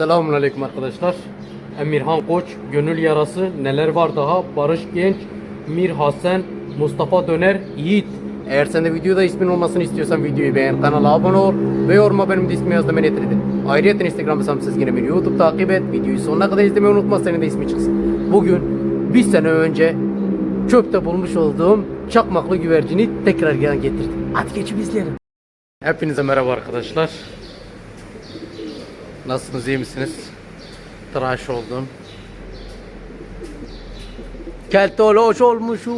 Selamun Aleyküm arkadaşlar. Emirhan Koç, Gönül Yarası, Neler Var Daha, Barış Genç, Mir Hasan, Mustafa Döner, Yiğit. Eğer sen de videoda ismin olmasını istiyorsan videoyu beğen, kanala abone ol ve yoruma benim de ismi yaz demeni yeter edin. Ayrıca Instagram hesabım yine beni YouTube takip et, videoyu sonuna kadar izlemeyi unutma senin de ismi çıksın. Bugün bir sene önce çöpte bulmuş olduğum çakmaklı güvercini tekrar getirdim. Hadi geçip izleyelim. Hepinize merhaba arkadaşlar. Nasılsınız iyi misiniz? Tıraş oldum. Keltoloş olmuşum.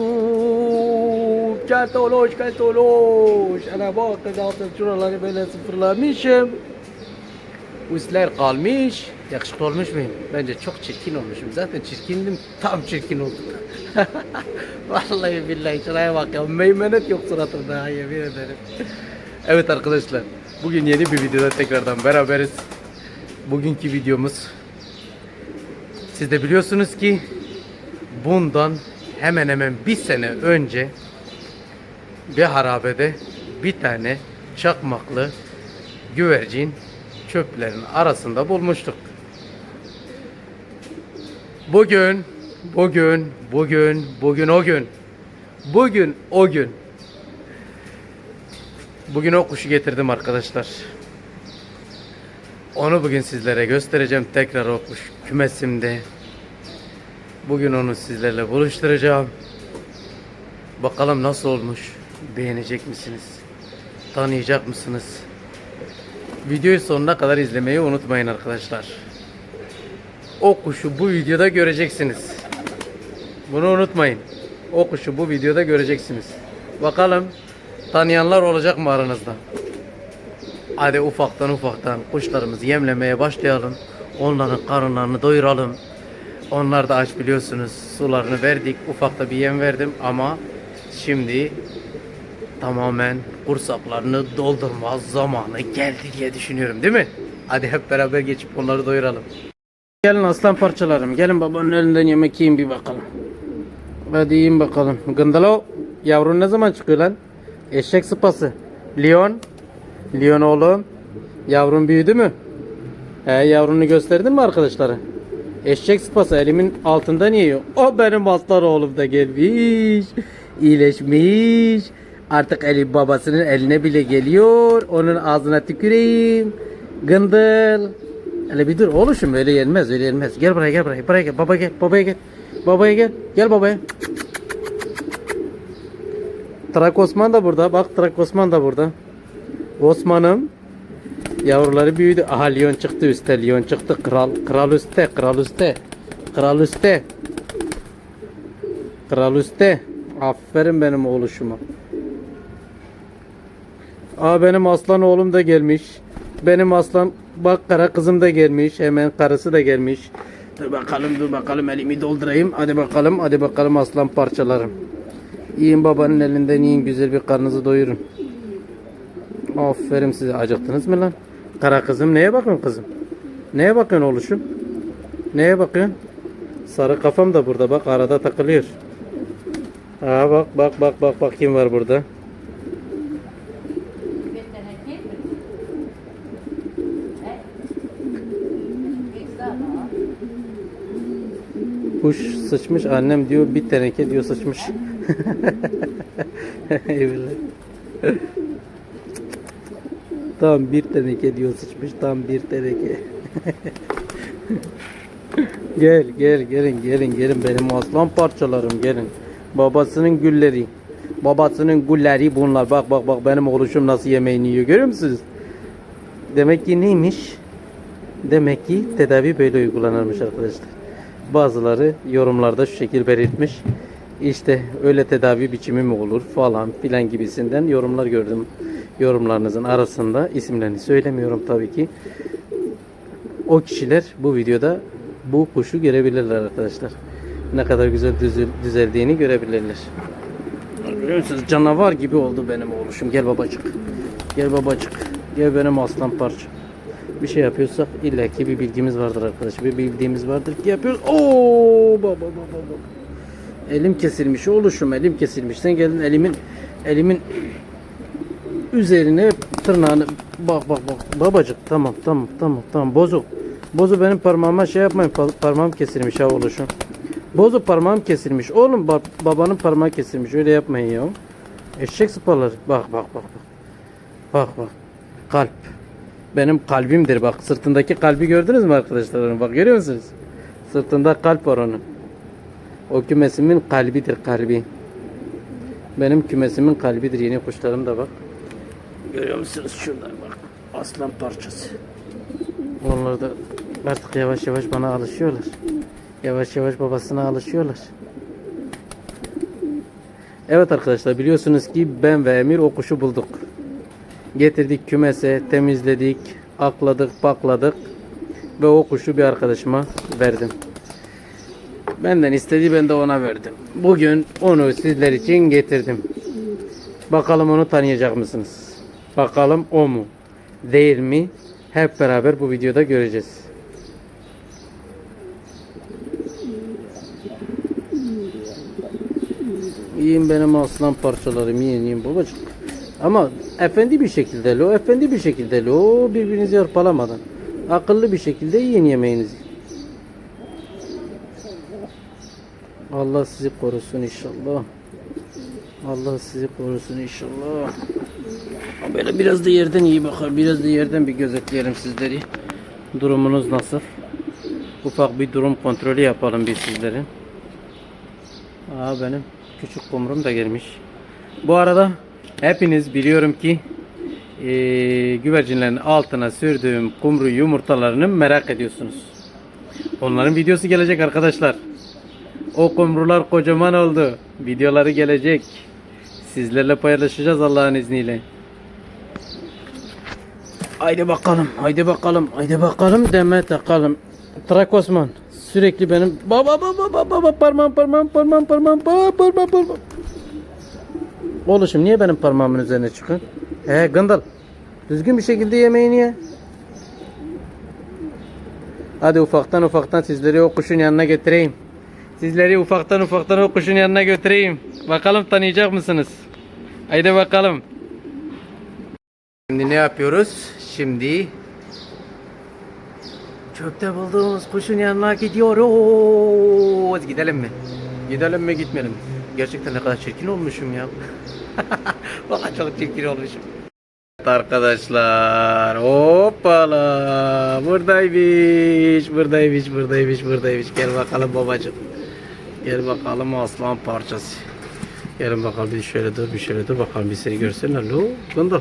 Keltoloş keltoloş. Ana bak zaten şuraları böyle sıfırlamışım. Üstler kalmış. Yakışıklı olmuş muyum? Bence çok çirkin olmuşum. Zaten çirkindim. Tam çirkin oldum. Vallahi billahi şuraya bak ya. Meymenet yok suratımda. Yemin ederim. Evet arkadaşlar. Bugün yeni bir videoda tekrardan beraberiz. Bugünkü videomuz siz de biliyorsunuz ki bundan hemen hemen bir sene önce bir harabede bir tane çakmaklı güvercin çöplerin arasında bulmuştuk. Bugün, bugün, bugün, bugün o gün. Bugün o gün. Bugün o kuşu getirdim arkadaşlar. Onu bugün sizlere göstereceğim. Tekrar o kümesimde. Bugün onu sizlerle buluşturacağım. Bakalım nasıl olmuş. Beğenecek misiniz? Tanıyacak mısınız? Videoyu sonuna kadar izlemeyi unutmayın arkadaşlar. O kuşu bu videoda göreceksiniz. Bunu unutmayın. O kuşu bu videoda göreceksiniz. Bakalım tanıyanlar olacak mı aranızda? Hadi ufaktan ufaktan kuşlarımızı yemlemeye başlayalım. Onların karınlarını doyuralım. Onlar da aç biliyorsunuz. Sularını verdik. Ufakta bir yem verdim ama şimdi tamamen kursaklarını doldurma zamanı geldi diye düşünüyorum değil mi? Hadi hep beraber geçip onları doyuralım. Gelin aslan parçalarım. Gelin babanın elinden yemek yiyin bir bakalım. Hadi yiyin bakalım. Gındalo yavrun ne zaman çıkıyor lan? Eşek sıpası. Leon. Leon oğlum. Yavrun büyüdü mü? He yavrunu gösterdin mi arkadaşlara? Eşek sıpası elimin altında niye yok? O benim aslan oğlum da gelmiş. İyileşmiş. Artık eli babasının eline bile geliyor. Onun ağzına tüküreyim. Gındıl. Hele bir dur oğlum öyle yenmez öyle yenmez. Gel buraya gel buraya. Buraya gel baba gel babaya gel. Babaya gel. Gel babaya. Trak Osman da burada. Bak Trak Osman da burada. Osman'ım yavruları büyüdü. Aha Lyon çıktı üstte. Lyon çıktı. Kral kral üstte. Kral üstte. Kral üstte. Kral üstte. Aferin benim oğluşuma. Aa benim aslan oğlum da gelmiş. Benim aslan bak kara kızım da gelmiş. Hemen karısı da gelmiş. Dur bakalım dur bakalım elimi doldurayım. Hadi bakalım hadi bakalım aslan parçalarım. Yiyin babanın elinden yiyin güzel bir karnınızı doyurun. Aferin size. Acıktınız mı lan? Kara kızım neye bakıyorsun kızım? Neye bakıyorsun oğluşum? Neye bakıyorsun? Sarı kafam da burada bak arada takılıyor. Aa bak bak bak bak bak kim var burada? Kuş sıçmış annem diyor bir teneke diyor sıçmış. Eyvallah. Tam bir teneke diyor sıçmış tam bir teneke. gel gel gelin gelin gelin benim aslan parçalarım gelin. Babasının gülleri. Babasının gülleri bunlar. Bak bak bak benim oğluşum nasıl yemeğini yiyor görüyor musunuz? Demek ki neymiş? Demek ki tedavi böyle uygulanırmış arkadaşlar. Bazıları yorumlarda şu şekil belirtmiş. İşte öyle tedavi biçimi mi olur falan filan gibisinden yorumlar gördüm. Yorumlarınızın arasında isimlerini söylemiyorum tabii ki. O kişiler bu videoda bu kuşu görebilirler arkadaşlar. Ne kadar güzel düzeldiğini görebilirler. Görüyor musunuz? Canavar gibi oldu benim oğluşum. Gel babacık. Gel babacık. Gel benim aslan parça. Bir şey yapıyorsak illaki bir bilgimiz vardır arkadaşlar. Bir bildiğimiz vardır ki yapıyoruz. Oo baba baba baba. Elim kesilmiş oğluşum elim kesilmiş. Sen geldin elimin elimin üzerine tırnağını bak bak bak babacık tamam tamam tamam tamam bozuk Bozu benim parmağıma şey yapmayın. pa- Parmağım kesilmiş ha oluşum. Bozu parmağım kesilmiş. Oğlum bak babanın parmağı kesilmiş. Öyle yapmayın ya. Eşek sıpaları. Bak bak bak bak. Bak bak. Kalp. Benim kalbimdir bak. Sırtındaki kalbi gördünüz mü arkadaşlar? Bak görüyor musunuz? Sırtında kalp var onun. O kümesimin kalbidir kalbi. Benim kümesimin kalbidir. Yeni kuşlarım da bak. Görüyor musunuz? Şunlar bak. Aslan parçası. Onlar da artık yavaş yavaş bana alışıyorlar. Yavaş yavaş babasına alışıyorlar. Evet arkadaşlar biliyorsunuz ki ben ve Emir o kuşu bulduk. Getirdik kümese, temizledik, akladık, pakladık ve o kuşu bir arkadaşıma verdim. Benden istedi ben de ona verdim. Bugün onu sizler için getirdim. Bakalım onu tanıyacak mısınız? Bakalım o mu? Değil mi? Hep beraber bu videoda göreceğiz. Yiyin benim aslan parçalarım yiyin yiyin babacık. Ama efendi bir şekilde lo, efendi bir şekilde lo, birbirinizi hırpalamadan. Akıllı bir şekilde yiyin yemeğinizi. Allah sizi korusun inşallah. Allah sizi korusun inşallah. Böyle biraz da yerden iyi bakar. Biraz da yerden bir gözetleyelim sizleri. Durumunuz nasıl? Ufak bir durum kontrolü yapalım bir sizlerin. Aa benim küçük kumrum da gelmiş. Bu arada hepiniz biliyorum ki eee, güvercinlerin altına sürdüğüm kumru yumurtalarını merak ediyorsunuz. Onların videosu gelecek arkadaşlar. O kumrular kocaman oldu. Videoları gelecek. Sizlerle paylaşacağız Allah'ın izniyle. Haydi bakalım, haydi bakalım, haydi bakalım deme takalım. Trak sürekli benim baba baba baba baba parmağım parmağım parmağım parmağım parmağım parmağım parmağım. Oğlum niye benim parmağımın üzerine çıkın? He gındal. Düzgün bir şekilde yemeğini ye. Hadi ufaktan ufaktan sizleri o kuşun yanına getireyim. Sizleri ufaktan ufaktan o kuşun yanına götüreyim. Bakalım tanıyacak mısınız? Haydi bakalım. Şimdi ne yapıyoruz? Şimdi çöpte bulduğumuz kuşun yanına gidiyoruz. Gidelim mi? Gidelim mi gitmeyelim mi? Gerçekten ne kadar çirkin olmuşum ya. Vallahi çok çirkin olmuşum. Evet arkadaşlar hoppala buradaymış buradaymış buradaymış buradaymış gel bakalım babacım gel bakalım aslan parçası. Gelin bakalım bir şöyle dur bir şöyle dur bakalım bir seni görsünler. Lo gındal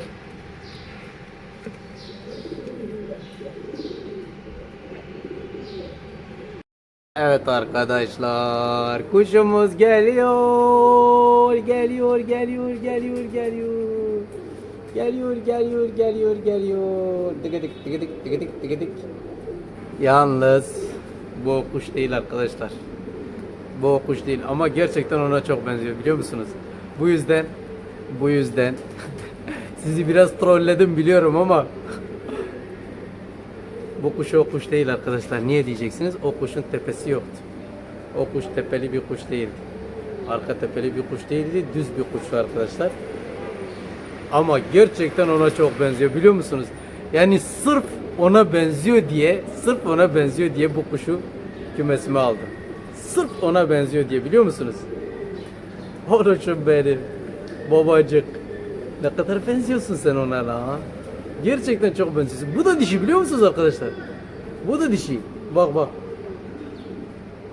Evet arkadaşlar kuşumuz geliyor geliyor geliyor geliyor geliyor. Geliyor geliyor geliyor geliyor. Tıkıdık tıkıdık tıkıdık tıkıdık. Yalnız bu kuş değil arkadaşlar bu kuş değil ama gerçekten ona çok benziyor biliyor musunuz bu yüzden bu yüzden sizi biraz trolledim biliyorum ama bu kuş o kuş değil arkadaşlar. Niye diyeceksiniz? O kuşun tepesi yoktu. O kuş tepeli bir kuş değildi. Arka tepeli bir kuş değildi. Düz bir kuştu arkadaşlar. Ama gerçekten ona çok benziyor biliyor musunuz? Yani sırf ona benziyor diye, sırf ona benziyor diye bu kuşu kümesime aldım. Sırf ona benziyor diye biliyor musunuz? Oruçum benim. Babacık. Ne kadar benziyorsun sen ona la. Gerçekten çok benziyorsun. Bu da dişi biliyor musunuz arkadaşlar? Bu da dişi. Bak bak.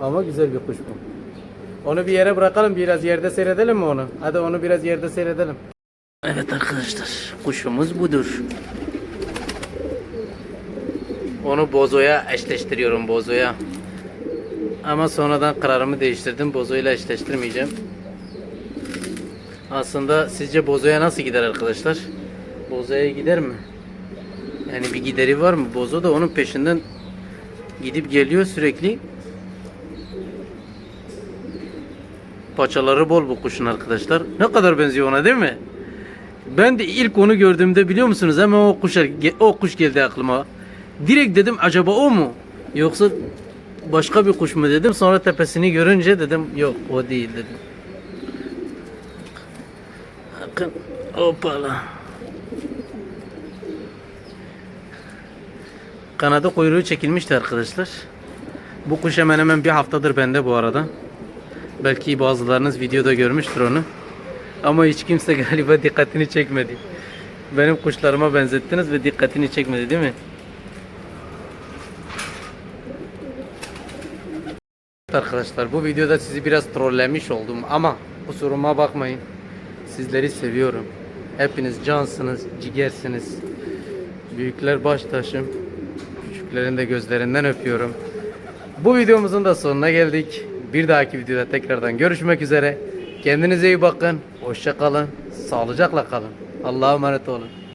Ama güzel bir kuş bu. Onu bir yere bırakalım biraz yerde seyredelim mi onu? Hadi onu biraz yerde seyredelim. Evet arkadaşlar kuşumuz budur. Onu bozoya eşleştiriyorum bozoya. Ama sonradan kararımı değiştirdim. Bozoyla eşleştirmeyeceğim. Aslında sizce bozoya nasıl gider arkadaşlar? Bozoya gider mi? Yani bir gideri var mı? Bozo da onun peşinden gidip geliyor sürekli. Paçaları bol bu kuşun arkadaşlar. Ne kadar benziyor ona değil mi? Ben de ilk onu gördüğümde biliyor musunuz? Hemen o kuş o kuş geldi aklıma. Direkt dedim acaba o mu? Yoksa başka bir kuş mu dedim. Sonra tepesini görünce dedim yok o değil dedim. Bakın hoppala. Kanadı kuyruğu çekilmişti arkadaşlar. Bu kuş hemen hemen bir haftadır bende bu arada. Belki bazılarınız videoda görmüştür onu. Ama hiç kimse galiba dikkatini çekmedi. Benim kuşlarıma benzettiniz ve dikkatini çekmedi değil mi? Arkadaşlar bu videoda sizi biraz trollemiş oldum ama kusuruma bakmayın. Sizleri seviyorum. Hepiniz cansınız, cigersiniz. Büyükler baş taşım. Küçüklerin de gözlerinden öpüyorum. Bu videomuzun da sonuna geldik. Bir dahaki videoda tekrardan görüşmek üzere. Kendinize iyi bakın. Hoşça kalın. Sağlıcakla kalın. Allah'a emanet olun.